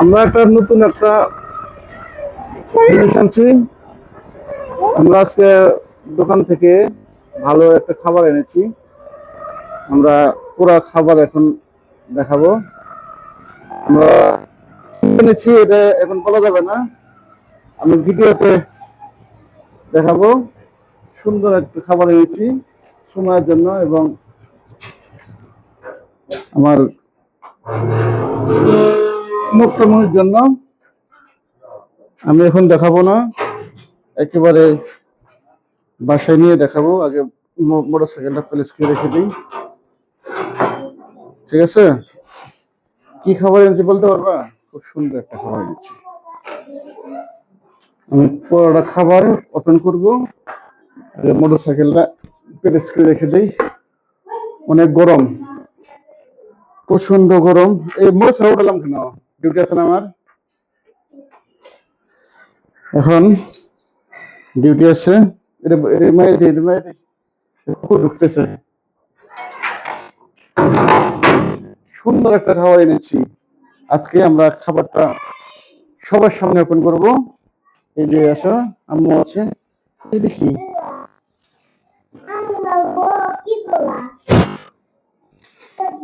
আমরা একটা নতুন একটা আনছি। আমরা আজকে দোকান থেকে ভালো একটা খাবার এনেছি। আমরা পুরা খাবার এখন দেখাবো। আমরা এনেছি, এটা এখন বলা যাবে না। আমি ভিডিওতে দেখাবো। সুন্দর একটা খাবার এনেছি সময়ের জন্য এবং আমার মুক্তমনির জন্য আমি এখন দেখাবো না। একেবারে বাসায় নিয়ে দেখাবো। আগে মোটর সাইকেলটা প্লেস করে রেখে দিই। ঠিক আছে? কি খাবার এনেছি বলতে পারবা? খুব সুন্দর একটা খাবার এনেছি। আমি পুরোটা খাবার ওপেন করব। মোটর সাইকেলটা প্লেস করে রেখে দিই। অনেক গরম। প্রচণ্ড গরম। এই মোটর সাইকেল উঠালাম কেন? ডিউটি আমার? এখন ডিউটি আছে। সুন্দর একটা খাবার এনেছি। আজকে আমরা খাবারটা সবার সামনে ওপেন করব। এই যে আসো, আম্মু আছে। দেখি।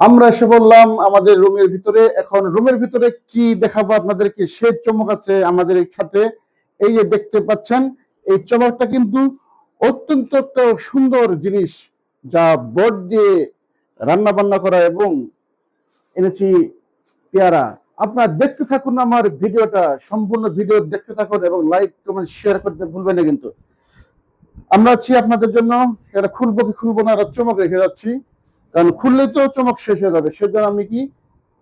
আমরা এসে বললাম, আমাদের রুমের ভিতরে, এখন রুমের ভিতরে কি দেখাবো আপনাদেরকে? সে চমক আছে আমাদের সাথে এই যে দেখতে পাচ্ছেন, এই চমকটা কিন্তু অত্যন্ত একটা সুন্দর জিনিস যা বোর্ড দিয়ে রান্না বান্না করা এবং এনেছি পেয়ারা। আপনারা দেখতে থাকুন আমার ভিডিওটা, সম্পূর্ণ ভিডিও দেখতে থাকুন এবং লাইক, কমেন্ট শেয়ার করতে ভুলবেন না কিন্তু। আমরা আছি আপনাদের জন্য, এটা খুলবো কি খুলবো না চমক রেখে যাচ্ছি। কারণ খুললেই তো চমক শেষ হয়ে যাবে। সেজন্য আমি কি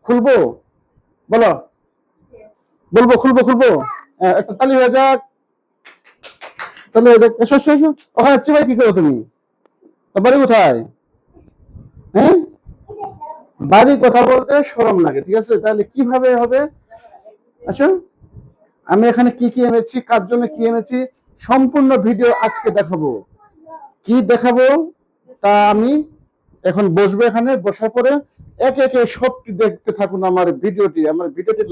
খুলবো? বলো। বলব খুলবো খুলবো? হ্যাঁ, একটা তালি হয়ে যাক। তাহলে এসো এসো ওখানে চিবাই কি করো তুমি? বাড়ি কোথায়? হ্যাঁ? বাড়ি কথা বলতে শরম লাগে ঠিক আছে? তাহলে কীভাবে হবে? আচ্ছা আমি এখানে কি কি এনেছি কার জন্য কি এনেছি সম্পূর্ণ ভিডিও আজকে দেখাবো। কি দেখাবো? তা আমি এখন বসবো এখানে বসার পরে একে একে সবটি দেখতে থাকুন আমার ভিডিওটি। আমার ভিডিওটি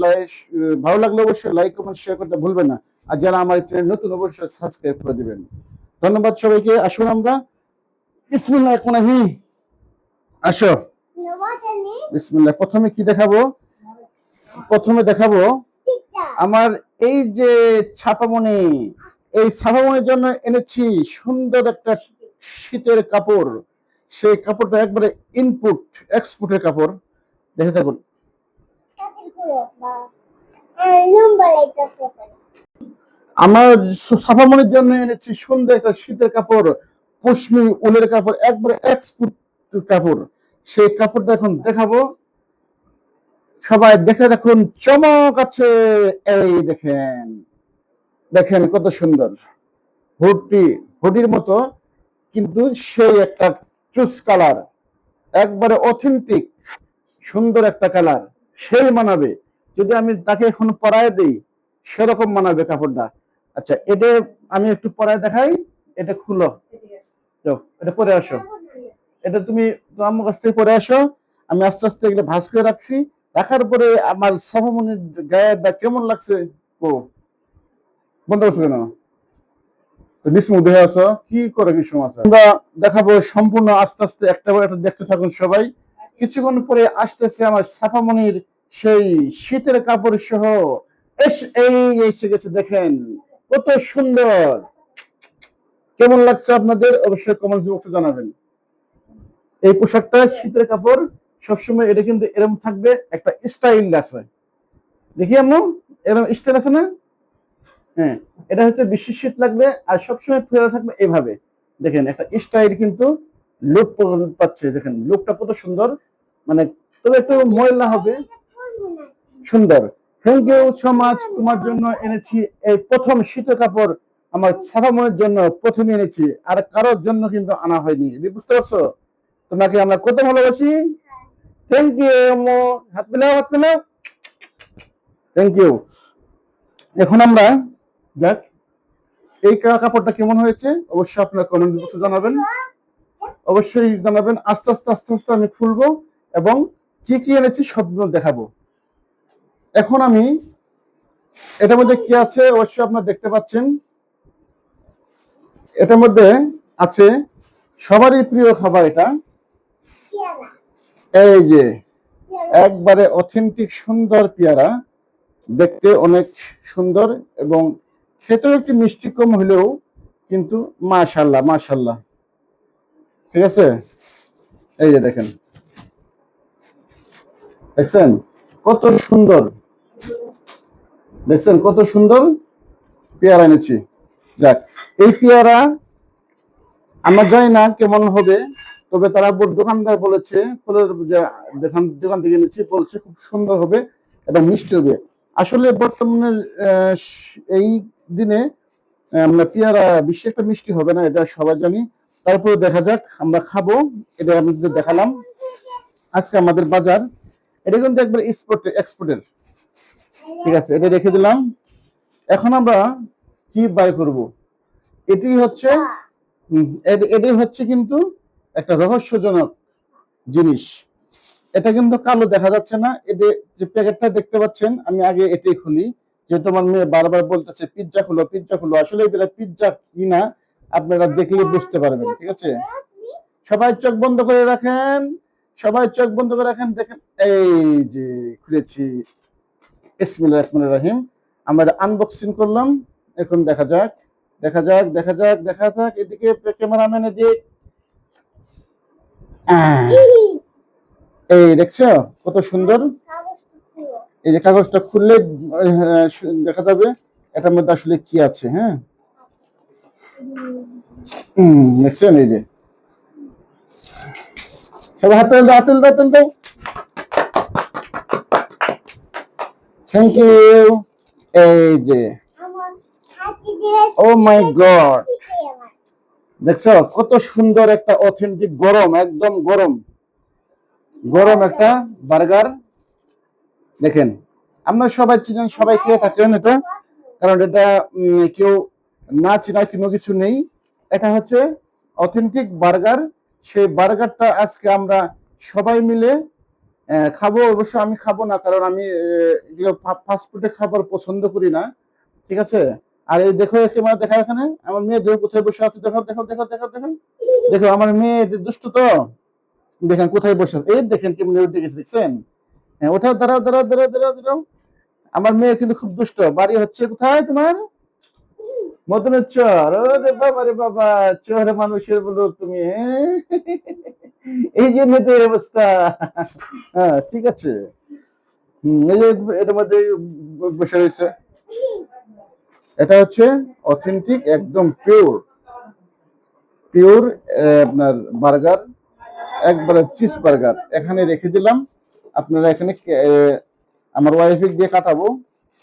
ভালো লাগলে অবশ্যই লাইক কমেন্ট শেয়ার করতে ভুলবেন না। আর যারা আমার চ্যানেল নতুন অবশ্যই সাবস্ক্রাইব করে দিবেন। ধন্যবাদ সবাইকে। আসুন আমরা। বিসমিল্লাহ কোনাহি আসো। বিসমিল্লাহ প্রথমে কি দেখাবো? প্রথমে দেখাবো আমার এই যে ছাপামণি এই ছাপামণির জন্য এনেছি সুন্দর একটা শীতের কাপড়। সেই কাপড়টা একবারে ইনপুট এক্সপোর্টের কাপড়। দেখে থাকুন। আমার ছাপামণির জন্য এনেছি সুন্দর একটা শীতের কাপড় পশমি উলের কাপড় একবারে এক্সপোর্ট কাপড়। সেই কাপড়টা এখন দেখাবো। সবাই দেখে দেখুন চমক আছে। এই দেখেন দেখেন কত সুন্দর। হুডটি হুডির মতো কিন্তু সেই একটা চুস কালার, একবারে অথেন্টিক সুন্দর একটা কালার। সেই মানাবে। যদি আমি তাকে এখন পরায় দেই, সেরকম মানাবে কাপড়টা। আচ্ছা এটা আমি একটু পরায় দেখাই। এটা খুলো। এটা পরে আসো। এটা তুমি আমার কাছ থেকে পরে আসো। আমি আস্তে আস্তে এগুলো ভাঁজ করে রাখছি। রাখার পরে আমার সহমনির গায়েটা কেমন লাগছে? ও, বন্ধ করছ কেন? শীতের কাপড় সহ এসে গেছে দেখেন, কত সুন্দর। কেমন লাগছে আপনাদের? অবশ্যই কমেন্ট বক্সে জানাবেন। এই পোশাকটা শীতের কাপড়, সবসময় এটা কিন্তু এরকম থাকবে, একটা স্টাইল আছে। দেখি আম্মু এরকম স্টাইল আছে না? হ্যাঁ এটা হচ্ছে বেশি শীত লাগবে আর সবসময় ফেরা থাকবে এভাবে। দেখেন, একটা স্টাইল কিন্তু লুক পাচ্ছে। দেখেন লুকটা কত সুন্দর। মানে তবে একটু ময়লা হবে। সুন্দর। থ্যাংক ইউ সো মাচ তোমার জন্য এনেছি এই প্রথম শীতের কাপড়। আমার ছাপা মনের জন্য প্রথমে এনেছি। আর কারোর জন্য কিন্তু আনা হয়নি। বুঝতে পারছ? তোমাকে আমরা কত ভালোবাসি? থ্যাংক ইউ হাত মিলাও হাত মিলাও। থ্যাংক ইউ এখন আমরা দেখ এই কাপড়টা কেমন হয়েছে? অবশ্যই আপনার কমেন্ট বক্সে জানাবেন। অবশ্যই জানাবেন আস্তে আস্তে আস্তে আস্তে আমি খুলবো এবং কি কি এনেছি সবগুলো দেখাবো। এখন আমি এটার মধ্যে কি আছে অবশ্যই আপনারা দেখতে পাচ্ছেন। এটার মধ্যে আছে সবারই প্রিয় খাবার এটা। এই যে একবারে অথেন্টিক সুন্দর পেয়ারা। দেখতে অনেক সুন্দর এবং খেতেও একটু মিষ্টি কম হলেও কিন্তু মাশাল্লাহ মাশাল্লাহ। ঠিক আছে? এই যে দেখেন। দেখছেন? কত সুন্দর। দেখছেন কত সুন্দর পেয়ারা এনেছি। যাক, এই পেয়ারা আমরা জানি না কেমন হবে, তবে তারা দোকানদার বলেছে, ফলের দোকান থেকে এনেছি, বলছে খুব সুন্দর হবে এবং মিষ্টি হবে। আসলে বর্তমানে এই দিনে আমরা পেয়ারা বেশি একটা মিষ্টি হবে না এটা সবাই জানি। তারপরে দেখা যাক আমরা খাব এটা আমাদের দেখালাম। আজকে আমাদের বাজার এটা কিন্তু একবার এক্সপোর্ট এক্সপোর্টের ঠিক আছে এটা রেখে দিলাম। এখন আমরা কি বাই করব? এটি হচ্ছে এটাই হচ্ছে কিন্তু একটা রহস্যজনক জিনিস। এটা কিন্তু কালো দেখা যাচ্ছে না। এতে যে প্যাকেটটা দেখতে পাচ্ছেন, আমি আগে এটাই খুলি। যে তোমার মেয়ে বারবার বলতেছে, পিৎজা খুলো পিৎজা খুলো। আসলে এটা পিৎজা কি না, আপনারা দেখলে বুঝতে পারবেন, ঠিক আছে? সবাই চোখ বন্ধ করে রাখেন, সবাই চোখ বন্ধ করে রাখেন, দেখেন, এই যে খুলেছি। ইসমিল্লাহ রহমানির রহিম। আমরা আনবক্সিং করলাম, এখন দেখা যাক দেখা যাক দেখা যাক দেখা যাক, এদিকে ক্যামেরাম্যান এদিক। এই দেখছ? কত সুন্দর? এই যে কাগজটা খুললে দেখা যাবে এটার মধ্যে আসলে কি আছে হ্যাঁ? দেখছেন এই যে। থ্যাংক ইউ এই যে। ও মাই গড দেখছ? কত সুন্দর একটা অথেন্টিক গরম, একদম গরম। গরম একটা বার্গার। দেখেন আমরা সবাই চিনেন, সবাই খেয়ে থাকেন এটা। কারণ এটা কেউ না চিনা কোনো কিছু নেই। এটা হচ্ছে অথেন্টিক বার্গার। সেই বার্গারটা আজকে আমরা সবাই মিলে খাব। অবশ্য আমি খাব না, কারণ আমি ফাস্টফুডে খাবার পছন্দ করি না। ঠিক আছে? আর এই দেখো ক্যামেরা দেখা এখানে। আমার মেয়ে দেখো কোথায় বসে আছে? দেখো দেখো দেখো দেখো দেখো দেখো, আমার মেয়ে দুষ্ট তো। দেখেন কোথায় বসে এই দেখেন কেমন উঠে গেছে, দেখছেন? হ্যাঁ ওঠাও দাঁড়াও দাঁড়াও দাঁড়াও দাঁড়াও দাঁড়াও। আমার মেয়ে কিন্তু খুব দুষ্ট। বাড়ি হচ্ছে কোথায় তোমার? মদনের চর ওরে বাবা রে বাবা, চোর মানুষের বলো তুমি হ্যাঁ? এই যে মেয়েদের অবস্থা। হ্যাঁ ঠিক আছে। এই যে এটার মধ্যে বসে রয়েছে। এটা হচ্ছে অথেন্টিক একদম পিওর পিওর আপনার বার্গার একবারে চিজ বার্গার এখানে রেখে দিলাম। আপনারা এখানে আমার ওয়াইফে দিয়ে কাটাবো।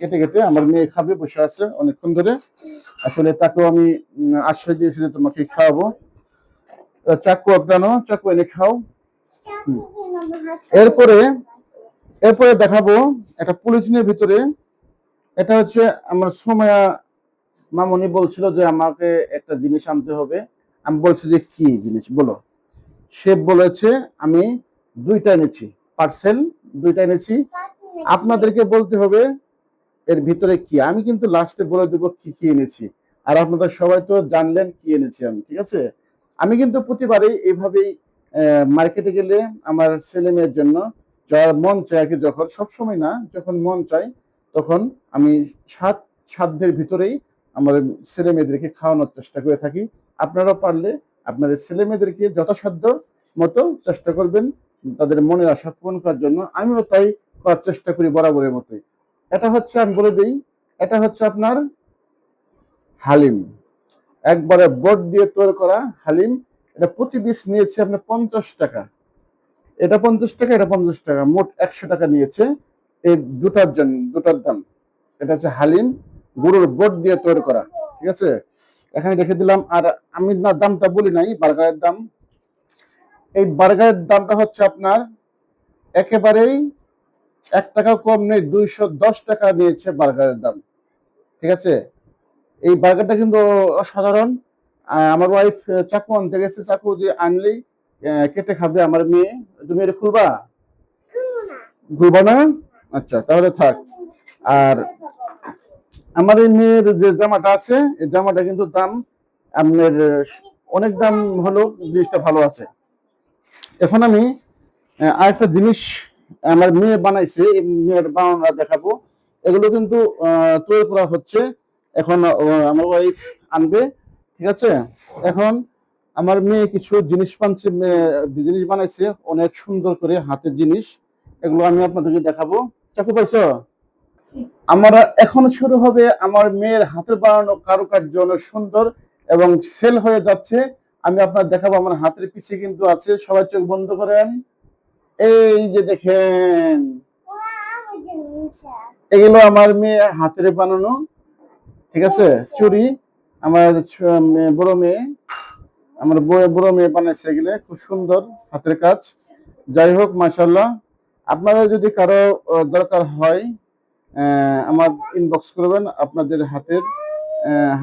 কেটে কেটে আমার মেয়ে খাবে, বসে আছে অনেকক্ষণ ধরে। আসলে তাকেও আমি আশ্বাস দিয়েছি যে তোমাকে খাওয়াবো। চাকু আপনানো চাকু এনে খাও। এরপরে এরপরে দেখাবো একটা পলিথিনের ভিতরে। এটা হচ্ছে আমার সময়া মামনি বলছিল যে আমাকে একটা জিনিস আনতে হবে। আমি বলছি যে কি জিনিস? বলো। সে বলেছে, আমি দুইটা এনেছি পার্সেল দুইটা এনেছি। আপনাদেরকে বলতে হবে, এর ভিতরে কি? আমি কিন্তু লাস্টে বলে দেবো কি কি এনেছি। আর আপনারা সবাই তো জানলেন কি এনেছি আমি, ঠিক আছে? আমি কিন্তু প্রতিবারই এইভাবেই মার্কেটে গেলে আমার ছেলে মেয়ের জন্য যার মন চায় আর কি, যখন, সবসময় না, যখন মন চায়, তখন আমি সাত, সাধ্যের ভিতরেই আমার ছেলে মেয়েদেরকে খাওয়ানোর চেষ্টা করে থাকি। আপনারা পারলে আপনাদের ছেলে মেয়েদেরকে যথাসাধ্য মতো চেষ্টা করবেন তাদের মনের আশা পূরণ করার জন্য। আমিও তাই করার চেষ্টা করি বরাবরের মতোই। এটা হচ্ছে আমি বলে দিই, এটা হচ্ছে আপনার হালিম। একবারে বট দিয়ে তৈরি করা হালিম। এটা প্রতি পিস নিয়েছে আপনার পঞ্চাশ টাকা। এটা পঞ্চাশ টাকা, এটা পঞ্চাশ টাকা। মোট একশো টাকা নিয়েছে। এই দুটার জন্য, দুটার দাম। এটা হচ্ছে হালিম। গরুর বট দিয়ে তৈরি করা। ঠিক আছে? এখানে দেখে দিলাম আর আমি না দামটা বলি নাই বার্গারের দাম। এই বার্গারের দামটা হচ্ছে আপনার একেবারেই এক টাকা কম নেই দুইশো দশ টাকা নিয়েছে বার্গারের দাম। ঠিক আছে? এই বার্গারটা কিন্তু অসাধারণ। আমার ওয়াইফ চাকু আনতে গেছে চাকু যে আনলেই কেটে খাবে আমার মেয়ে। তুমি এটা খুলবা? খুলবা না? আচ্ছা তাহলে থাক। আর আমার এই মেয়ের যে জামাটা আছে, এই জামাটা কিন্তু দাম আপনার, অনেক দাম হলো, জিনিসটা ভালো আছে। এখন আমি আরেকটা জিনিস আমার মেয়ে বানাইছে মেয়ের বানানো দেখাবো। এগুলো কিন্তু তৈরি করা হচ্ছে। এখন আমার ওয়াইফ আনবে, ঠিক আছে? এখন আমার মেয়ে কিছু জিনিস বানছে জিনিস বানাইছে, অনেক সুন্দর করে হাতের জিনিস। এগুলো আমি আপনাদেরকে দেখাবো। চাকু পাইছো? আমার এখন শুরু হবে আমার মেয়ের হাতের বানানো কারুকার্য অনেক সুন্দর এবং সেল হয়ে যাচ্ছে। আমি আপনার দেখাবো আমার হাতের পিছে কিন্তু আছে, সবাই চোখ বন্ধ করেন। এই যে দেখেন। এগুলো আমার মেয়ে হাতের বানানো, ঠিক আছে? চুরি। আমার বড় মেয়ে। আমার বড় মেয়ে বানাইছে এগুলো, খুব সুন্দর হাতের কাজ। যাই হোক মাশাল্লাহ আপনাদের যদি কারও দরকার হয় আমার ইনবক্স করবেন, আপনাদের হাতের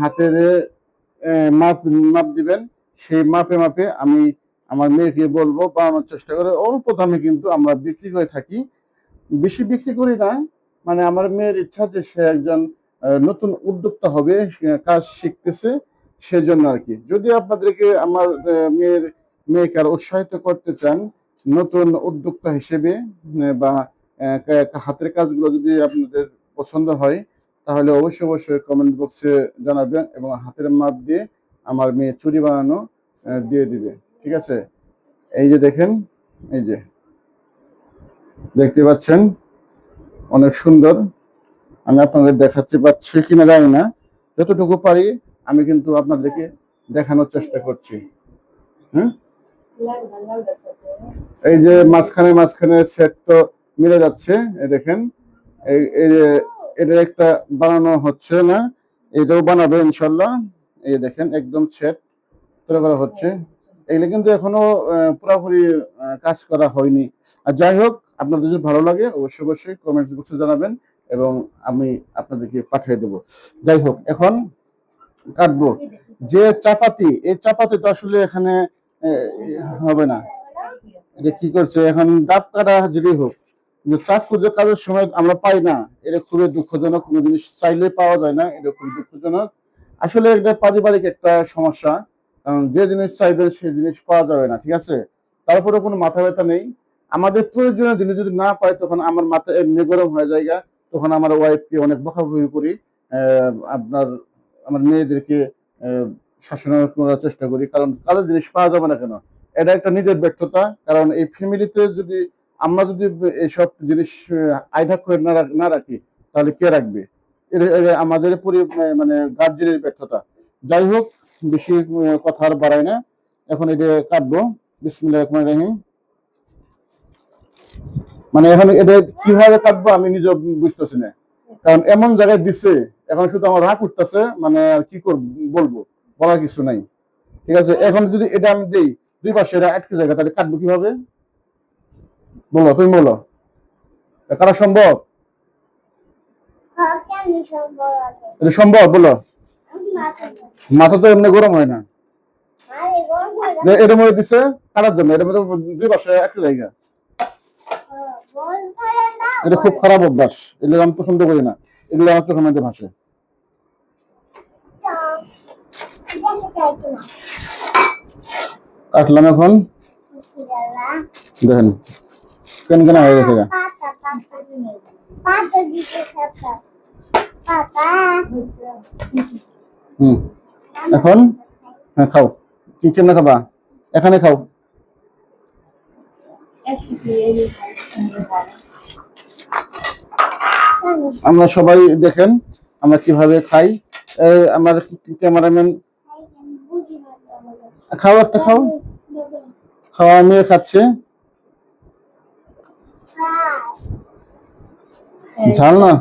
হাতের মাপ মাপ দিবেন। সেই মাপে মাপে আমি আমার মেয়েকে বলব বানানোর চেষ্টা করে। অল্প দামে কিন্তু আমরা বিক্রি করে থাকি। বেশি বিক্রি করি না মানে আমার মেয়ের ইচ্ছা যে সে একজন নতুন উদ্যোক্তা হবে কাজ শিখতেছে, সেজন্য আর কি। যদি আপনাদেরকে আমার মেয়ের, মেয়েকে আর উৎসাহিত করতে চান, নতুন উদ্যোক্তা হিসেবে, বা হাতের কাজগুলো যদি আপনাদের পছন্দ হয়, তাহলে অবশ্যই অবশ্যই কমেন্ট বক্সে জানাবেন এবং হাতের মাপ দিয়ে আমার মেয়ে চুরি বানানো দিয়ে দিবে। ঠিক আছে? এই যে দেখেন, এই যে। দেখতে পাচ্ছেন? অনেক সুন্দর। আমি আপনাদের দেখাচ্ছি পাচ্ছি কিনা জানি না। যতটুকু পারি, আমি কিন্তু আপনাদেরকে দেখানোর চেষ্টা করছি। হ্যাঁ এই যে মাঝখানে মাঝখানে সেট তো মিলে যাচ্ছে এই দেখেন এটা একটা বানানো হচ্ছে না, এটাও বানাবে ইনশাল্লাহ। এই দেখেন, একদম সেট তৈরি করা হচ্ছে। এগুলো কিন্তু এখনও পুরোপুরি কাজ করা হয়নি। আর যাই হোক, আপনাদের যদি ভালো লাগে, অবশ্যই অবশ্যই কমেন্টস বক্সে জানাবেন এবং আমি আপনাদেরকে পাঠিয়ে দেবো। যাই হোক, এখন কাটবো। যে চাপাতি, এই চাপাতি তো আসলে এখানে হবে না। এটা কি করছে? এখন ডাব কাটা যদি হোক। কিন্তু চাকু যে কাজের সময় আমরা পাই না। এটা খুবই দুঃখজনক, কোনো জিনিস চাইলে পাওয়া যায় না, এটা খুবই দুঃখজনক। আসলে এটা পারিবারিক একটা সমস্যা, কারণ যে জিনিস চাইবেন সেই জিনিস পাওয়া যাবে না, ঠিক আছে? তারপরে কোনো মাথা ব্যথা নেই। আমাদের প্রয়োজনীয় জিনিস যদি না পাই, তখন আমার মাথা এমনি গরম হয়ে যায় তখন আমার ওয়াইফকে অনেক বকাবকি করি আপনার, আমার মেয়েদেরকে শাসন করার চেষ্টা করি, কারণ কাজের জিনিস পাওয়া যাবে না কেন? এটা একটা নিজের ব্যর্থতা, কারণ এই ফ্যামিলিতে যদি আমরা যদি এইসব জিনিস আইডাক করে না রাখি তাহলে কে রাখবে? আমাদের পরি মানে গার্জেনের ব্যর্থতা। যাই হোক, বেশি কথা আর বাড়াই না। এখন এটা কাটবো। বিসমিল্লাহ মানে এখন এটা কীভাবে কাটবো আমি নিজে বুঝতেছি না। কারণ এমন জায়গায় দিছে, এখন শুধু আমার রাগ উঠতেছে মানে আর কি করব, বলব, বলার কিছু নাই। ঠিক আছে? এখন যদি এটা আমি দিই, দুই পাশে এটা আটকে জায়গা তাহলে কাটবো কীভাবে? বলো তুমি বলো। এটা কাটা সম্ভব এটা সম্ভব বলো। মাথা তো এমনি গরম হয় না। এটার মধ্যে দিছে কাটার জন্য মধ্যে দুই পাশে একটা জায়গা। এটা খুব খারাপ অভ্যাস এগুলো আমি পছন্দ করি না। এগুলো আমার চোখের মধ্যে ভাসে। কাটলাম এখন। দেখেন। কেন কেন হয়ে গেছে এখন? হ্যাঁ খাও। কি কেমনে খাবা? এখানে খাও। আমরা সবাই দেখেন আমরা কীভাবে খাই। আমার ক্যামেরাম্যান খাও একটা, খাও। খাওয়া নিয়ে খাচ্ছে। ঝাল না?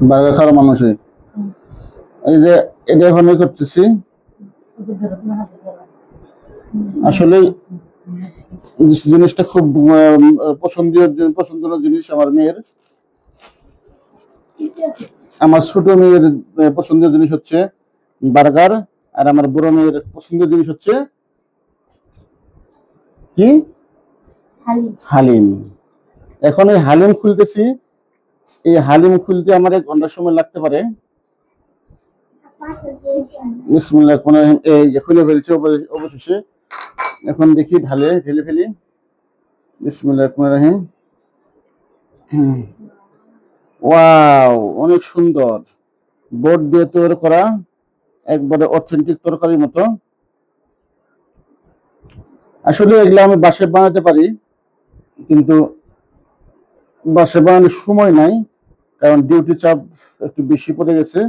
বার্গার খাওয়ার মানুষই। এই যে এটা এখন করতেছি। আসলে জিনিসটা খুব জি- পছন্দনীয় জিনিস আমার মেয়ের। আমার ছোট মেয়ের আহ, পছন্দীয় জিনিস হচ্ছে বার্গার আর আমার বড় মেয়ের পছন্দীয় জিনিস হচ্ছে কি? হালিম। এখন এই হালিম খুলতেছি। এই হালিম খুলতে আমার এক ঘণ্টার সময় লাগতে পারে। বিসমুল্লাহ কোন এই খুলে ফেলছে অবশেষে। এখন দেখি ঢালে ঢেলে ফেলি। বিসমুল্লাহ কোন রহিম ওয়াও অনেক সুন্দর। বোর্ড দিয়ে তৈরি করা একবারে অথেন্টিক তরকারির মতো। আসলে এগুলো আমি বাসায় বানাতে পারি, কিন্তু বাসায় বানানোর সময় নাই, কারণ ডিউটি চাপ একটু বেশি পড়ে গেছে।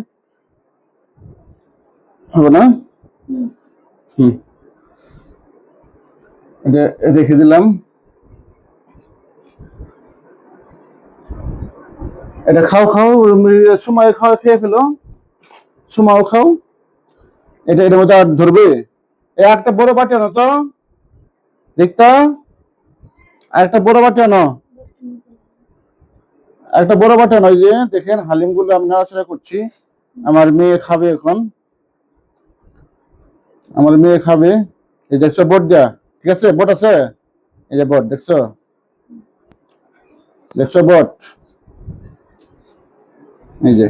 হবে না? এটা রেখে দিলাম। এটা খাও খাও, সময় খাও খেয়ে ফেলো। সময়ও খাও। এটা এটার মধ্যে আর ধরবে? একটা বড় বাটি আনো তো। আর একটা বড় বাটি আনো একটা বড় বাটি আনো যে, দেখেন হালিমগুলো আমি নাড়াচাড়া করছি। আমার মেয়ে খাবে এখন। আমার মেয়ে খাবে। এই দেখছ, বট দিয়া। ঠিক আছে, বট আছে? এই যে বট, দেখছ? দেখছ, বট? এই যে,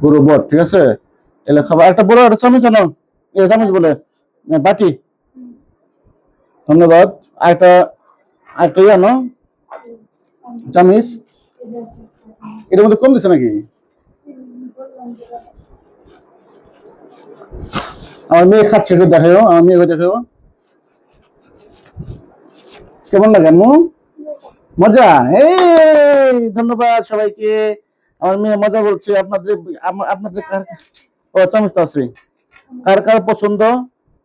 পুরো বট, ঠিক আছে? এলে খাবার একটা বড় একটা চামচ আনো। এই চামচ বলে, বাটি। ধন্যবাদ। আরেকটা আরেকটা আনো চামিচ? এটার মধ্যে কম দিচ্ছে নাকি? আমার মেয়ে খাচ্ছে, একটু দেখাও আমার মেয়ে দেখাও কেমন লাগে, আম্মু? মজা? এই, ধন্যবাদ সবাইকে। আমার মেয়ে মজা বলছে, আপনাদের আপনাদের কার ও আছে। কার কার পছন্দ?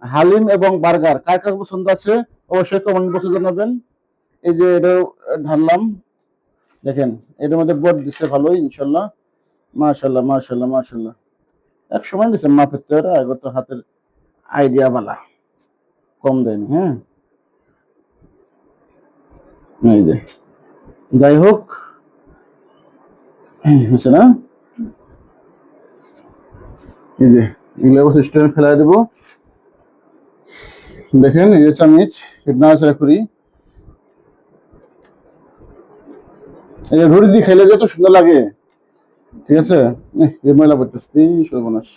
হালিম এবং বার্গার। কার কার পছন্দ আছে? অবশ্যই কমেন্ট বক্সে জানাবেন। এই যে এটাও ঢাললাম। দেখেন এটার মধ্যে বোর্ড দিচ্ছে ভালোই, ইনশাল্লাহ। মাশাল্লাহ মাশাল্লাহ মাশাল্লাহ। এক সময় দিচ্ছে মাপের তো এরা, এবার তো হাতের আইডিয়া বালা। কম দেয়নি হ্যাঁ? যাই হোক। হচ্ছে না? এই যে, এগুলো সিস্টেমে ফেলাই দেবো। দেখেন, এই যে চামিচ নাড়াচাড়া করি। এই যে রুটি দিয়ে খেলে যে তো সুন্দর লাগে। ঠিক আছে? এই ময়লা পড়তেছে সর্বনাশ।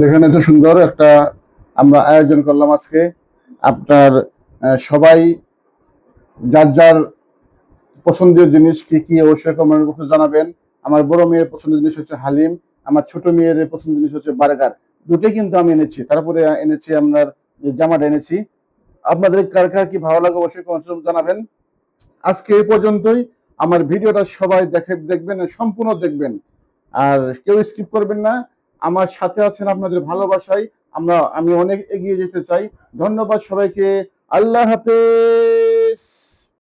দেখেন, এত সুন্দর একটা আমরা আয়োজন করলাম আজকে। আপনার সবাই যার যার পছন্দের জিনিস কি কি, অবশ্যই কমেন্ট বক্সে জানাবেন। আমার বড় মেয়ের পছন্দের জিনিস হচ্ছে হালিম, আমার ছোট মেয়ের পছন্দের জিনিস হচ্ছে বার্গার। দুটোই কিন্তু আমি এনেছি। তারপরে এনেছি আপনার জামাটা এনেছি। আপনাদের কার কার কি ভালো লাগে অবশ্যই কমেন্ট জানাবেন। আজকে এই পর্যন্তই। আমার ভিডিওটা সবাই দেখে দেখবেন, সম্পূর্ণ দেখবেন। আর কেউ স্কিপ করবেন না। আমার সাথে আছেন আপনাদের ভালোবাসায়। আমরা, আমি অনেক এগিয়ে যেতে চাই। ধন্যবাদ সবাইকে। আল্লাহ হাফেজ।